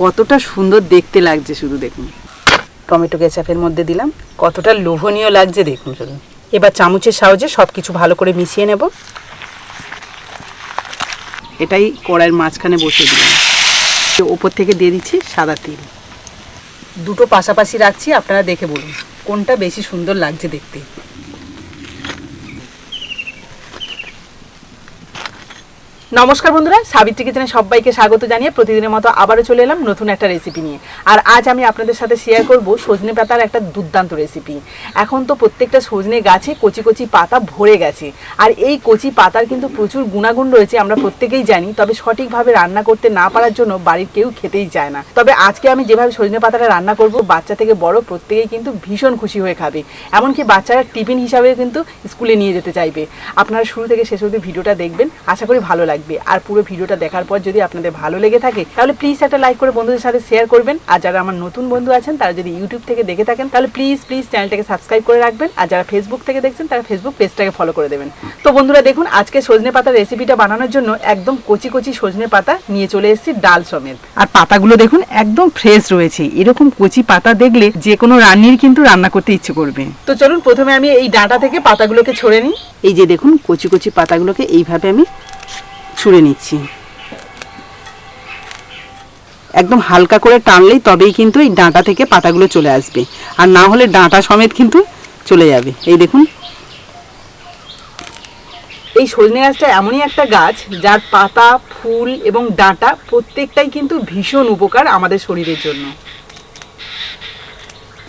কতটা সুন্দর দেখতে লাগছে শুধু দেখুন। টমেটো কেচাপের মধ্যে দিলাম, কতটা লোভনীয় লাগছে দেখুন শুধু। এবার চামচের সাহায্যে সব কিছু ভালো করে মিশিয়ে নেব। এটাই কড়াইয়ের মাঝখানে বসে দিলাম। তো ওপর থেকে দিয়ে দিচ্ছি সাদা তেল। দুটো পাশাপাশি রাখছি, আপনারা দেখে বলুন, কোনটা বেশি সুন্দর লাগছে দেখতে। নমস্কার বন্ধুরা, সাবিত্রী কিচেনে সবাইকে স্বাগত জানিয়ে প্রতিদিনের মতো আবারও চলে এলাম নতুন একটা রেসিপি নিয়ে। আর আজ আমি আপনাদের সাথে শেয়ার করব সজনে পাতার একটা দুর্দান্ত রেসিপি এখন তো প্রত্যেকটা সজনে গাছে কচি কচি পাতা ভরে গেছে। আর এই কচি পাতার কিন্তু প্রচুর গুণাগুণ রয়েছে, আমরা প্রত্যেকেই জানি, তবে সঠিকভাবে রান্না করতে না পারার জন্য বাড়ির কেউ খেতেই চায় না। তবে আজকে আমি যেভাবে সজনে পাতাটা রান্না করব, বাচ্চা থেকে বড় প্রত্যেকেই কিন্তু ভীষণ খুশি হয়ে খাবে। এমনকি বাচ্চারা টিফিন হিসাবে কিন্তু স্কুলে নিয়ে যেতে চাইবে। আপনারা শুরু থেকে শেষ অবধি ভিডিওটা দেখবেন, আশা করি ভালো লাগবে। আর পুরো ভিডিওটা দেখার পর যদি আপনাদের ভালো লেগে থাকে, তাহলে প্লিজ একটা লাইক করে বন্ধুদের সাথে শেয়ার করবেন। আর যারা আমার নতুন বন্ধু আছেন, তারা যদি ইউটিউব থেকে দেখে থাকেন, তাহলে প্লিজ প্লিজ চ্যানেলটাকে সাবস্ক্রাইব করে রাখবেন। আর যারা ফেসবুক থেকে দেখছেন, তারা ফেসবুক পেজটাকে ফলো করে দেবেন। তো বন্ধুরা দেখুন, আজকে সজনে পাতার রেসিপিটা বানানোর জন্য একদম কচি কচি সজনে পাতা নিয়ে চলে এসেছি ডাল সমেত। আর পাতাগুলো দেখুন, একদম ফ্রেশ রয়েছে। এরকম কচি পাতা দেখলে যে কোনো রান্নির কিন্তু রান্না করতে ইচ্ছে করবে। তো চলুন, প্রথমে আমি এই ডাঁটা থেকে পাতাগুলোকে ছড়ে নিই। এই যে দেখুন, কচি কচি পাতাগুলোকে এইভাবে আমি ছুঁড়ে নিচ্ছি। একদম হালকা করে টানলেই তবেই কিন্তু এই ডাঁটা থেকে পাতাগুলো চলে আসবে। আর না হলে ডাঁটা সমেত কিন্তু চলে যাবে। এই দেখুন। এই সজনে গাছটা এমনই একটা গাছ, যার পাতা, ফুল এবং ডাঁটা প্রত্যেকটাই কিন্তু ভীষণ উপকার আমাদের শরীরের জন্য।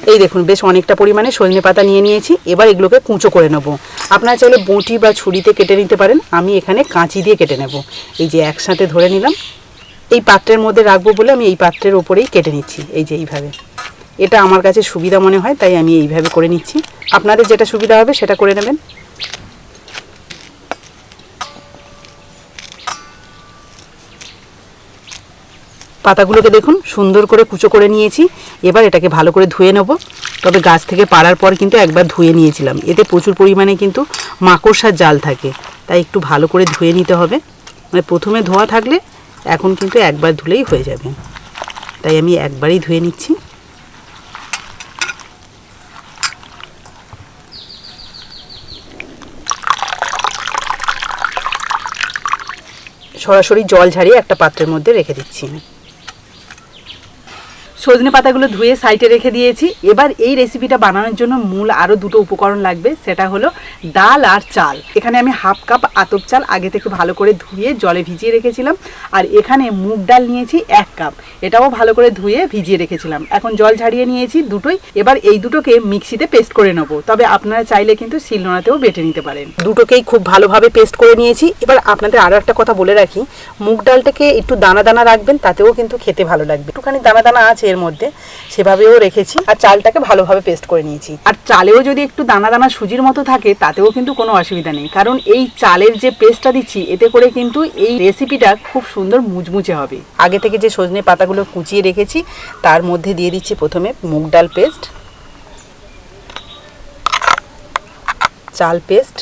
এই দেখুন, বেশ অনেকটা পরিমাণে সজনে পাতা নিয়ে নিয়েছি। এবার এগুলোকে কুঁচো করে নেব। আপনারা চাইলে বঁটি বা ছুরিতে কেটে নিতে পারেন। আমি এখানে কাঁচি দিয়ে কেটে নেব। এই যে একসাথে ধরে নিলাম। এই পাত্রের মধ্যে রাখব বলে আমি এই পাত্রের ওপরেই কেটে নিচ্ছি, এই যে এইভাবে। এটা আমার কাছে সুবিধা মনে হয়, তাই আমি এইভাবে করে নিচ্ছি। আপনাদের যেটা সুবিধা হবে সেটা করে নেবেন। পাতাগুলোকে দেখুন, সুন্দর করে কুচো করে নিয়েছি। এবার এটাকে ভালো করে ধুয়ে নেব। তবে গাছ থেকে পাড়ার পর কিন্তু একবার ধুয়ে নিয়েছিলাম। এতে প্রচুর পরিমাণে কিন্তু মাকড়সার জাল থাকে। তাই একটু ভালো করে ধুয়ে নিতে হবে। মানে প্রথমে ধোয়া থাকলে এখন কিন্তু একবার ধুলেই হয়ে যাবে। তাই আমি একবারই ধুয়ে নিচ্ছি। সরাসরি জল ঝাড়িয়ে একটা পাত্রের মধ্যে রেখে দিচ্ছি। সজনে পাতাগুলো ধুয়ে সাইডে রেখে দিয়েছি। এবার এই রেসিপিটা বানানোর জন্য মূল আরও দুটো উপকরণ লাগবে, সেটা হলো ডাল আর চাল। এখানে আমি হাফ কাপ আতপ চাল আগে থেকে ভালো করে ধুয়ে জলে ভিজিয়ে রেখেছিলাম, আর এখানে মুগ ডাল নিয়েছি এক কাপ। এটাও ভালো করে ধুয়ে ভিজিয়ে রেখেছিলাম। এখন জল ঝাড়িয়ে নিয়েছি দুটোই। এবার এই দুটোকে মিক্সিতে পেস্ট করে নেব। তবে আপনারা চাইলে কিন্তু শিলনোড়াতেও বেটে নিতে পারেন। দুটোকেই খুব ভালোভাবে পেস্ট করে নিয়েছি। এবার আপনাদের আরও একটা কথা বলে রাখি। মুগ ডালটাকে একটু দানা দানা রাখবেন, তাতেও কিন্তু খেতে ভালো লাগবে। একটুখানি দানা দানা আছে এর মধ্যে, সেভাবেও রেখেছি। আর চালটাকে ভালোভাবে পেস্ট করে নিয়েছি। আর চালেও যদি একটু দানা দানা সুজির মতো থাকে, তাতেও কিন্তু কোনো অসুবিধা নেই। কারণ এই চালের যে পেস্টটা দিচ্ছি, এতে করে কিন্তু এই রেসিপিটা খুব সুন্দর মুচমুচে হবে। আগে থেকে যে সজনে পাতাগুলো কুচিয়ে রেখেছি, তার মধ্যে দিয়ে দিচ্ছি প্রথমে মুগ ডাল পেস্ট চাল পেস্ট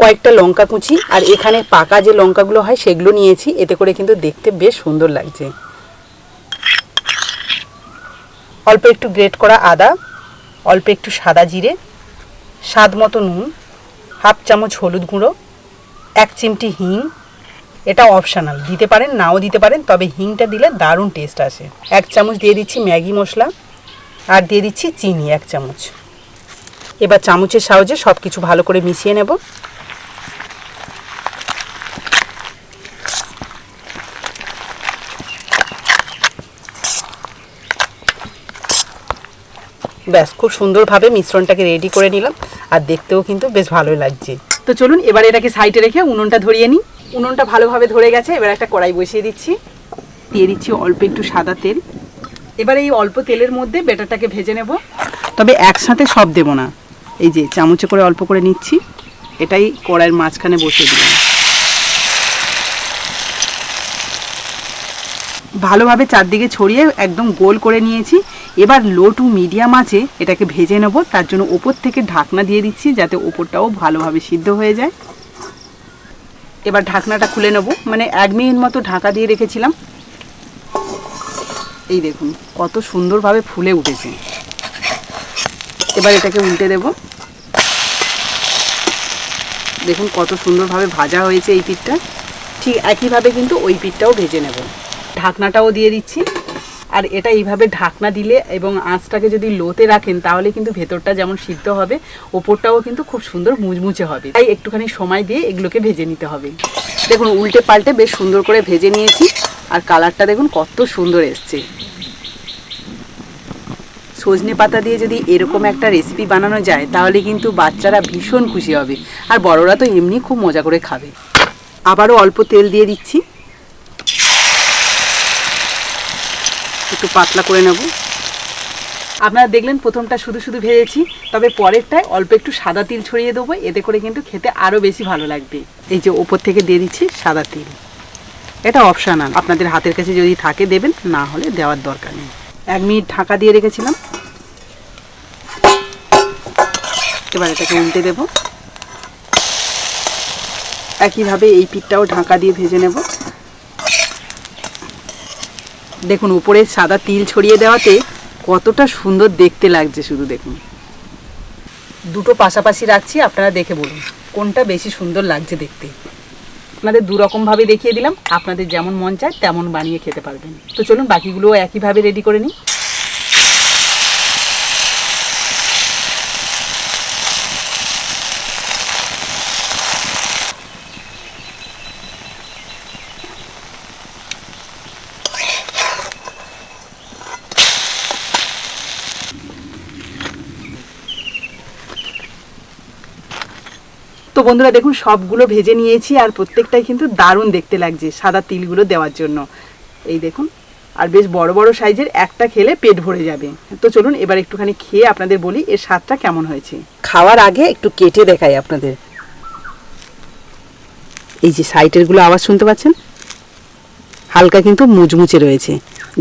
কয়েকটা লঙ্কা কুচি, আর এখানে পাকা যে লঙ্কাগুলো হয়, সেগুলো নিয়েছি। এতে করে কিন্তু দেখতে বেশ সুন্দর লাগছে। অল্প একটু গ্রেট করা আদা, অল্প একটু সাদা জিরে, স্বাদ মতো নুন, হাফ চামচ হলুদ গুঁড়ো, এক চিমটি হিং। এটা অপশানাল দিতে পারেন, নাও দিতে পারেন, তবে হিংটা দিলে দারুণ টেস্ট আসে। এক চামচ দিয়ে দিচ্ছি ম্যাগি মশলা, আর দিয়ে দিচ্ছি চিনি এক চামচ। এবার চামচের সাহায্যে সব কিছু ভালো করে মিশিয়ে নেব। ব্যাস, খুব সুন্দরভাবে মিশ্রণটাকে রেডি করে নিলাম আর দেখতেও কিন্তু বেশ ভালোই লাগছে। তো চলুন, এবার এটাকে সাইডে রেখে উনুনটা ধরিয়ে নিই। উনুনটা ভালোভাবে ধরে গেছে, এবার একটা কড়াই বসিয়ে দিচ্ছি। দিয়ে দিচ্ছি অল্প একটু সাদা তেল। এবার এই অল্প তেলের মধ্যে বেটারটাকে ভেজে নেব। তবে একসাথে সব দেব না। এই যে, চামচে করে অল্প করে নিচ্ছি। এটাই কড়াইয়ের মাঝখানে বসিয়ে দিলাম। ভালোভাবে চারদিকে ছড়িয়ে একদম গোল করে নিয়েছি। এবার লো টু মিডিয়াম আছে, এটাকে ভেজে নেব, তার জন্য ওপর থেকে ঢাকনা দিয়ে দিচ্ছি যাতে ওপরটাও ভালোভাবে সিদ্ধ হয়ে যায়। এবার ঢাকনাটা খুলে নেব মানে এক মিনিট মতো ঢাকা দিয়ে রেখেছিলাম। এই দেখুন, কত সুন্দরভাবে ফুলে উঠেছে। এবার এটাকে উল্টে দেব। দেখুন কত সুন্দরভাবে ভাজা হয়েছে এই পিঠটা। ঠিক একইভাবে কিন্তু ওই পিঠটাও ভেজে নেব। ঢাকনাটাও দিয়ে দিচ্ছি। আর এটা এইভাবে ঢাকনা দিলে এবং আঁচটাকে যদি লোতে রাখেন, তাহলে কিন্তু ভেতরটা যেমন সিদ্ধ হবে, ওপরটাও কিন্তু খুব সুন্দর মুচমুচে হবে। তাই একটুখানি সময় দিয়ে এগুলোকে ভেজে নিতে হবে। দেখুন উল্টে পাল্টে বেশ সুন্দর করে ভেজে নিয়েছি। আর কালারটা দেখুন, কত সুন্দর এসছে। সজনে পাতা দিয়ে যদি এরকম একটা রেসিপি বানানো যায়, তাহলে কিন্তু বাচ্চারা ভীষণ খুশি হবে। আর বড়রা তো এমনি খুব মজা করে খাবে। আবারও অল্প তেল দিয়ে দিচ্ছি। একটু পাতলা করে নেব। আপনারা দেখলেন প্রথমটা শুধু শুধু ভেজেছি, তবে পরেরটায় অল্প একটু সাদা তিল ছড়িয়ে দেবো, এতে করে কিন্তু খেতে আরও বেশি ভালো লাগবে। এই যে ওপর থেকে দিয়ে দিচ্ছি সাদা তিল। এটা অপশানাল, আপনাদের হাতের কাছে যদি থাকে দেবেন, না হলে দেওয়ার দরকার নেই। এক মিনিট ঢাকা দিয়ে রেখেছিলাম। এবার এটাকে উল্টে দেব। একইভাবে এই পিঠটাও ঢাকা দিয়ে ভেজে নেব। দেখুন, উপরে সাদা তিল ছড়িয়ে দেওয়াতে কতটা সুন্দর দেখতে লাগছে শুধু দেখুন। দুটো পাশাপাশি রাখছি, আপনারা দেখে বলুন, কোনটা বেশি সুন্দর লাগছে দেখতে। আপনাদের দুরকমভাবে দেখিয়ে দিলাম, আপনাদের যেমন মন চায় তেমন বানিয়ে খেতে পারবেন। তো চলুন, বাকিগুলোও একইভাবে রেডি করে নিই। তো বন্ধুরা দেখুন, সবগুলো ভেজে নিয়েছি আর প্রত্যেকটাই কিন্তু দারুণ দেখতে লাগছে সাদা তিলগুলো দেওয়ার জন্য। এই দেখুন, আর বেশ বড় বড় সাইজের একটা খেলে পেট ভরে যাবে। তো চলুন, এবার একটুখানি খেয়ে আপনাদের বলি এর স্বাদটা কেমন হয়েছে। খাওয়ার আগে একটু কেটে দেখাই আপনাদের। এই যে সাইটেরগুলো আওয়াজ শুনতে পাচ্ছেন? হালকা কিন্তু মুচমুচে রয়েছে।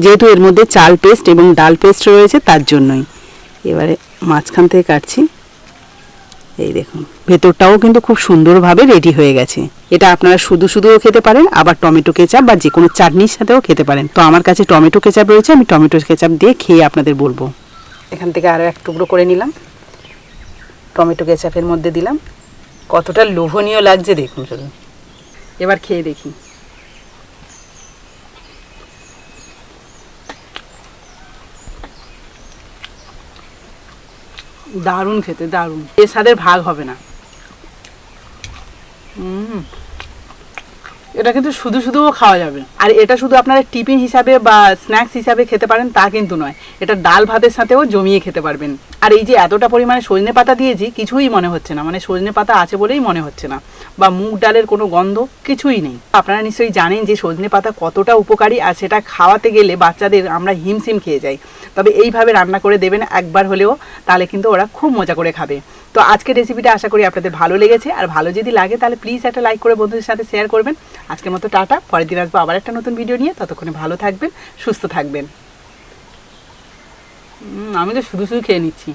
যেহেতু এর মধ্যে চাল পেস্ট এবং ডাল পেস্ট রয়েছে, তার জন্যই। এবারে মাঝখান থেকে কাটছি। এই দেখুন। ভেতরটাও কিন্তু খুব সুন্দরভাবে রেডি হয়ে গেছে। এটা আপনারা শুধু শুধুও খেতে পারেন আবার টমেটো কেচাপ বা যে কোনো চাটনির সাথেও খেতে পারেন। তো আমার কাছে টমেটো কেচাপ রয়েছে আমি টমেটো কেচাপ দিয়ে খেয়ে আপনাদের বলব। এখান থেকে আরও এক টুকরো করে নিলাম। টমেটো কেচাপের মধ্যে দিলাম। কতটা লোভনীয় লাগছে দেখুন শুধু। এবার খেয়ে দেখি। দারুণ খেতে দারুণ। এর স্বাদের ভাগ হবে না। হুম। এটা কিন্তু শুধু শুধুও খাওয়া যাবে। আর এটা শুধু আপনারা টিফিন হিসাবে বা স্ন্যাক্স হিসাবে খেতে পারেন, তা কিন্তু নয়। এটা ডাল ভাতের সাথেও জমিয়ে খেতে পারবেন। আর এই যে এতটা পরিমাণে সজনে পাতা দিয়েছি, কিছুই মনে হচ্ছে না। মানে সজনে পাতা আছে বলেই মনে হচ্ছে না। বা মুগ ডালের কোনো গন্ধ, কিছুই নেই। আপনারা নিশ্চয়ই জানেন যে সজনে পাতা কতটা উপকারী, আর সেটা খাওয়াতে গেলে বাচ্চাদের আমরা হিমশিম খেয়ে যাই। তবে এইভাবে রান্না করে দেবেন একবার হলেও, তাহলে কিন্তু ওরা খুব মজা করে খাবে। তো আজকের রেসিপিটা আশা করি আপনাদের ভালো লেগেছে। আর ভালো যদি লাগে, তাহলে প্লিজ একটা লাইক করে বন্ধুদের সাথে শেয়ার করবেন। আজকের মতো টাটা। পরের দিন আসব আবার একটা নতুন ভিডিও নিয়ে। ততক্ষণে ভালো থাকবেন, সুস্থ থাকবেন। আমি তো শুধু শুধু খেয়ে নিচ্ছি।